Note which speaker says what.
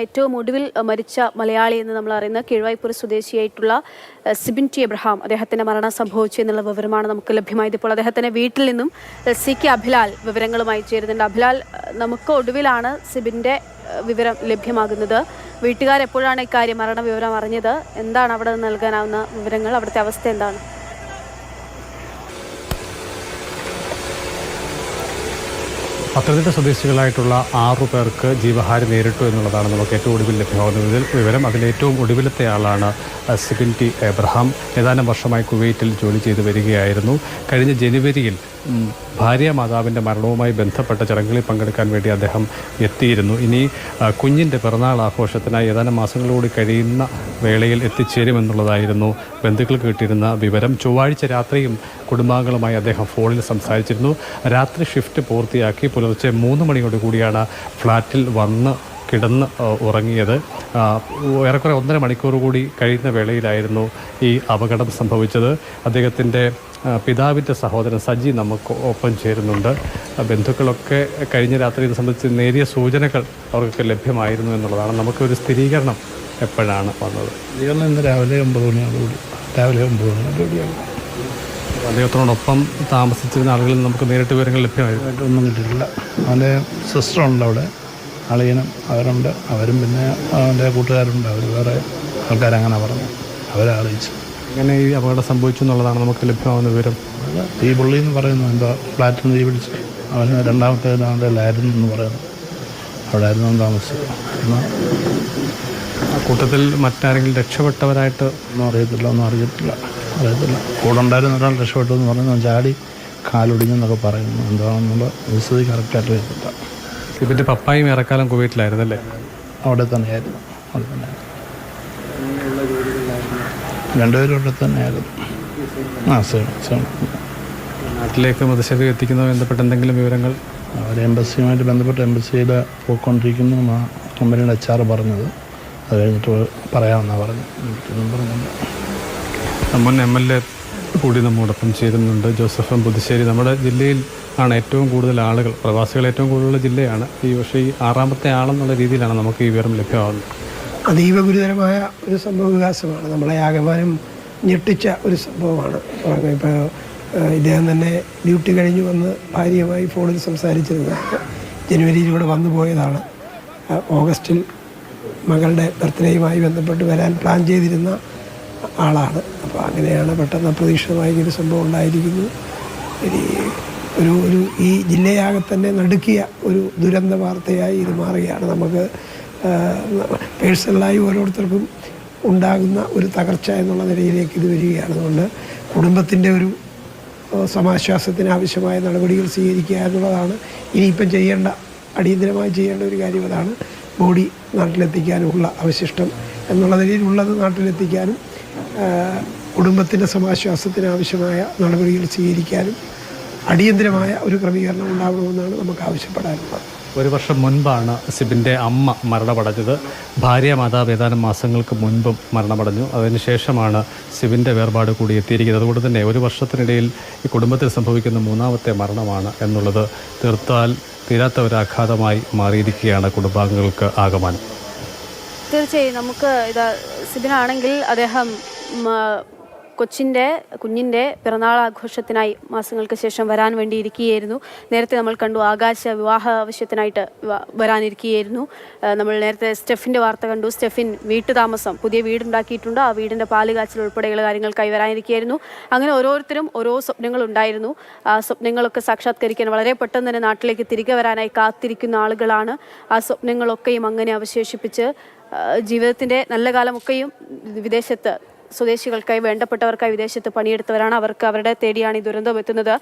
Speaker 1: ഏറ്റവും ഒടുവിൽ മരിച്ച മലയാളി എന്ന് നമ്മൾ അറിയുന്ന കീഴ്വായ്പൂർ സ്വദേശിയായിട്ടുള്ള സിബിൻ ടി എബ്രഹാം. അദ്ദേഹത്തിന്റെ മരണം സംഭവിച്ചു എന്നുള്ള വിവരമാണ് നമുക്ക് ലഭ്യമായത്. ഇപ്പോൾ അദ്ദേഹത്തിന്റെ വീട്ടിൽ നിന്നും സി കെ അഭിലാൽ വിവരങ്ങളുമായി ചേരുന്നുണ്ട്. അഭിലാൽ നമുക്ക് ഒടുവിലാണ് സിബിന്റെ വിവരം ലഭ്യമാകുന്നത്. വീട്ടുകാരെപ്പോഴാണ് ഇക്കാര്യം മരണ വിവരം അറിഞ്ഞത്? എന്താണ് അവിടെ നൽകാനാവുന്ന വിവരങ്ങൾ? അവിടുത്തെ അവസ്ഥ എന്താണ്?
Speaker 2: പത്തനംതിട്ട സ്വദേശികളായിട്ടുള്ള ആറു പേർക്ക് ജീവഹാരി നേരിട്ടു എന്നുള്ളതാണ് നമുക്ക് ഏറ്റവും ഒടുവിൽ ലഭ്യമാകുന്ന വിവരം അതിൽ ഏറ്റവും ഒടുവിലത്തെ ആളാണ് സിബിൻ ടി എബ്രഹാം. ഏതാനും വർഷമായി കുവൈറ്റിൽ ജോലി ചെയ്തു വരികയായിരുന്നു. കഴിഞ്ഞ ജനുവരിയിൽ ഭാര്യ മാതാവിന്റെ മരണവുമായി ബന്ധപ്പെട്ട ചടങ്ങുകളിൽ പങ്കെടുക്കാൻ വേണ്ടി അദ്ദേഹം എത്തിയിരുന്നു. ഇനി കുഞ്ഞിന്റെ പിറന്നാൾ ആഘോഷത്തിനായി ഏതാനും മാസങ്ങളോട് കഴിയുന്ന വേളയിൽ എത്തിച്ചേരുമെന്നുള്ളതായിരുന്നു ബന്ധുക്കൾക്ക് കിട്ടിയിരുന്ന വിവരം. ചൊവ്വാഴ്ച രാത്രിയും കുടുംബാംഗങ്ങളുമായി അദ്ദേഹം ഫോണിൽ സംസാരിച്ചിരുന്നു. രാത്രി ഷിഫ്റ്റ് പൂർത്തിയാക്കി പുലർച്ചെ മൂന്ന് മണിയോട് കൂടിയാണ് ഫ്ലാറ്റിൽ വന്ന് കിടന്ന് ഉറങ്ങിയത്. ഏറെക്കുറെ ഒന്നര മണിക്കൂർ കൂടി കഴിയുന്ന വേളയിലായിരുന്നു ഈ അപകടം സംഭവിച്ചത്. അദ്ദേഹത്തിന്റെ പിതാവിന്റെ സഹോദരൻ സജി നമുക്ക് ഒപ്പം ചേരുന്നുണ്ട്. ബന്ധുക്കളൊക്കെ കഴിഞ്ഞ രാത്രി ഇത് സംബന്ധിച്ച് നേരിയ സൂചനകൾ അവർക്കൊക്കെ ലഭ്യമായിരുന്നു എന്നുള്ളതാണ്. നമുക്കൊരു സ്ഥിരീകരണം എപ്പോഴാണ് വന്നത്?
Speaker 3: ഇന്ന് രാവിലെ ഒമ്പത് മണിയോടുകൂടി. രാവിലെ ഒമ്പത് മണിയോടുകൂടിയാണ്.
Speaker 2: അദ്ദേഹത്തോടൊപ്പം താമസിച്ചിരുന്ന ആളുകളിൽ നമുക്ക് നേരിട്ട് വിവരങ്ങൾ ലഭ്യമായിട്ട്
Speaker 3: ഒന്നും കിട്ടിയിട്ടില്ല. അവന്റെ സിസ്റ്ററുണ്ട് അവിടെ. അളിയനും അവരുണ്ട്. അവരും പിന്നെ അവന്റെ കൂട്ടുകാരുണ്ട്. അവർ വേറെ ആൾക്കാരങ്ങനെ പറഞ്ഞു. അവരെ അറിയിച്ചു.
Speaker 2: എങ്ങനെ ഈ അപകടം സംഭവിച്ചു എന്നുള്ളതാണ് നമുക്ക് ലഭ്യമാകുന്ന വിവരം.
Speaker 3: ഈ പുള്ളി എന്ന് പറയുന്നു. എന്താ ഫ്ലാറ്റിൽ നിന്ന് തീ പിടിച്ച് അവന് രണ്ടാമത്തെ അവന്റെ ലായിരുന്നു എന്ന് പറയുന്നു. അവിടെ ആയിരുന്നു താമസിച്ചു താമസിച്ചത്. എന്നാൽ
Speaker 2: ആ കൂട്ടത്തിൽ മറ്റാരെങ്കിലും രക്ഷപ്പെട്ടവരായിട്ട്
Speaker 3: ഒന്നും അറിയത്തില്ല. ഒന്നും അറിയത്തില്ല അറിയത്തില്ല. കൂടെ ഉണ്ടായിരുന്ന ഒരാൾ രക്ഷപ്പെട്ടു എന്ന് പറയുന്നു ചാടി കാലൊടിഞ്ഞെന്നൊക്കെ പറയുന്നു. എന്താണെന്നുള്ള വിശദി കറക്റ്റായിട്ട് വരുന്നില്ല
Speaker 2: ഇവന്റെ പപ്പായും ഏറെക്കാലം കുവൈറ്റിലായിരുന്നല്ലേ?
Speaker 3: അവിടെ തന്നെയായിരുന്നു. അവിടെ തന്നെയായിരുന്നു. രണ്ടുപേരും അവിടെ തന്നെയായിരുന്നു. ആ സെയിം സെയിം
Speaker 2: നാട്ടിലേക്ക് മൃതശരീരം എത്തിക്കുന്നതുമായി ബന്ധപ്പെട്ട എന്തെങ്കിലും വിവരങ്ങൾ?
Speaker 3: അവർ എംബസിയുമായിട്ട് ബന്ധപ്പെട്ട് എംബസിയിൽ പോയിക്കൊണ്ടിരിക്കുന്നു ആ കമ്പനിയുടെ എച്ച് ആർ പറഞ്ഞത്. അത് കഴിഞ്ഞിട്ട് പറയാമെന്നാണ് പറഞ്ഞത്. പറഞ്ഞില്ല.
Speaker 2: മുൻ എം എൽ എ കൂടി നമ്മോടൊപ്പം ചേരുന്നുണ്ട് ജോസഫ് പുതുശ്ശേരി. നമ്മുടെ ജില്ലയിൽ ആണ് ഏറ്റവും കൂടുതൽ ആളുകൾ പ്രവാസികൾ ഏറ്റവും കൂടുതലുള്ള ജില്ലയാണ്. ഈ പക്ഷേ ഈ ആറാമത്തെ ആളെന്നുള്ള രീതിയിലാണ് നമുക്ക് ഈ വിവരം ലഭ്യമാകുന്നത്.
Speaker 4: അതീവ ഗുരുതരമായ ഒരു സംഭവ വികാസമാണ്. നമ്മളെ ആകമാനം ഞെട്ടിച്ച ഒരു സംഭവമാണ്. ഇപ്പോൾ ഇദ്ദേഹം തന്നെ ഡ്യൂട്ടി കഴിഞ്ഞ് വന്ന് ഭാര്യയുമായി ഫോണിൽ സംസാരിച്ചിരുന്നതാണ് ജനുവരിയിൽ ഇവിടെ വന്നു പോയതാണ്. ഓഗസ്റ്റിൽ മകളുടെ ബർത്ത്ഡേയുമായി ബന്ധപ്പെട്ട് വരാൻ പ്ലാൻ ചെയ്തിരുന്ന ആളാണ്. അപ്പോൾ അങ്ങനെയാണ് പെട്ടെന്ന് അപ്രതീക്ഷിതമായി ഒരു സംഭവം ഉണ്ടായിരിക്കുന്നത്. ഇനി ഒരു ഒരു ഈ ജില്ലയാകെ തന്നെ നടുക്കിയ ഒരു ദുരന്ത വാർത്തയായി ഇത് മാറുകയാണ്. നമുക്ക് പേഴ്സണലായി ഓരോരുത്തർക്കും ഉണ്ടാകുന്ന ഒരു തകർച്ച എന്നുള്ള നിലയിലേക്ക് ഇത് വരികയാണ്. അതുകൊണ്ട് കുടുംബത്തിന്റെ ഒരു സമാശ്വാസത്തിന് ആവശ്യമായ നടപടികൾ സ്വീകരിക്കുക എന്നുള്ളതാണ്. ഇനിയിപ്പം ചെയ്യേണ്ട അടിയന്തരമായി ചെയ്യേണ്ട ഒരു കാര്യം അതാണ്. ബോഡി നാട്ടിലെത്തിക്കാനുമുള്ള അവശിഷ്ടം എന്നുള്ള നിലയിലുള്ളത് നാട്ടിലെത്തിക്കാനും കുടുംബത്തിന്റെ സമാശ്വാസത്തിന് ആവശ്യമായ നടപടികൾ സ്വീകരിക്കാനും അടിയന്തരമായ ഒരു ക്രമീകരണം ഉണ്ടാവണമെന്നാണ് നമുക്ക് ആവശ്യപ്പെടാനുള്ളത്.
Speaker 2: ഒരു വർഷം മുൻപാണ് സിബിന്റെ അമ്മ മരണമടഞ്ഞത്. ഭാര്യ മാതാവ് ഏതാനും മാസങ്ങൾക്ക് മുൻപും മരണമടഞ്ഞു. അതിനുശേഷമാണ് സിബിന്റെ വേർപാട് കൂടി എത്തിയിരിക്കുന്നത്. അതുകൊണ്ട് തന്നെ ഒരു വർഷത്തിനിടയിൽ ഈ കുടുംബത്തിൽ സംഭവിക്കുന്ന മൂന്നാമത്തെ മരണമാണ് എന്നുള്ളത് തീർത്താൽ തീരാത്ത ഒരു ആഘാതമായി മാറിയിരിക്കുകയാണ് കുടുംബാംഗങ്ങൾക്ക് ആകമാനം.
Speaker 1: തീർച്ചയായും നമുക്ക് ഇതാ സിബിനാണെങ്കിൽ അദ്ദേഹം കൊച്ചിന്റെ കുഞ്ഞിന്റെ പിറന്നാൾ ആഘോഷത്തിനായി മാസങ്ങൾക്ക് ശേഷം വരാൻ വേണ്ടി ഇരിക്കുകയായിരുന്നു നേരത്തെ നമ്മൾ കണ്ടു ആകാശ വിവാഹ ആവശ്യത്തിനായിട്ട് വരാനിരിക്കുകയായിരുന്നു. നമ്മൾ നേരത്തെ സ്റ്റെഫിന്റെ വാർത്ത കണ്ടു. സ്റ്റെഫിൻ വീട്ടു താമസം പുതിയ വീടുണ്ടാക്കിയിട്ടുണ്ട്. ആ വീടിന്റെ പാൽ കാച്ചിൽ ഉൾപ്പെടെയുള്ള കാര്യങ്ങൾക്കായി വരാനിരിക്കുകയായിരുന്നു അങ്ങനെ ഓരോരുത്തരും ഓരോ സ്വപ്നങ്ങളുണ്ടായിരുന്നു ആ സ്വപ്നങ്ങളൊക്കെ സാക്ഷാത്കരിക്കാൻ വളരെ പെട്ടെന്ന് തന്നെ നാട്ടിലേക്ക് തിരികെ വരാനായി കാത്തിരിക്കുന്ന ആളുകളാണ്. ആ സ്വപ്നങ്ങളൊക്കെയും അങ്ങനെ അവശേഷിപ്പിച്ച് ജീവിതത്തിന്റെ നല്ല കാലമൊക്കെയും വിദേശത്ത് സ്വദേശികൾക്കായി വേണ്ടപ്പെട്ടവർക്കായി വിദേശത്ത് പണിയെടുത്തവരാണ് അവർക്ക് അവരുടെ തേടിയാണ് ഈ ദുരന്തം എത്തുന്നത്.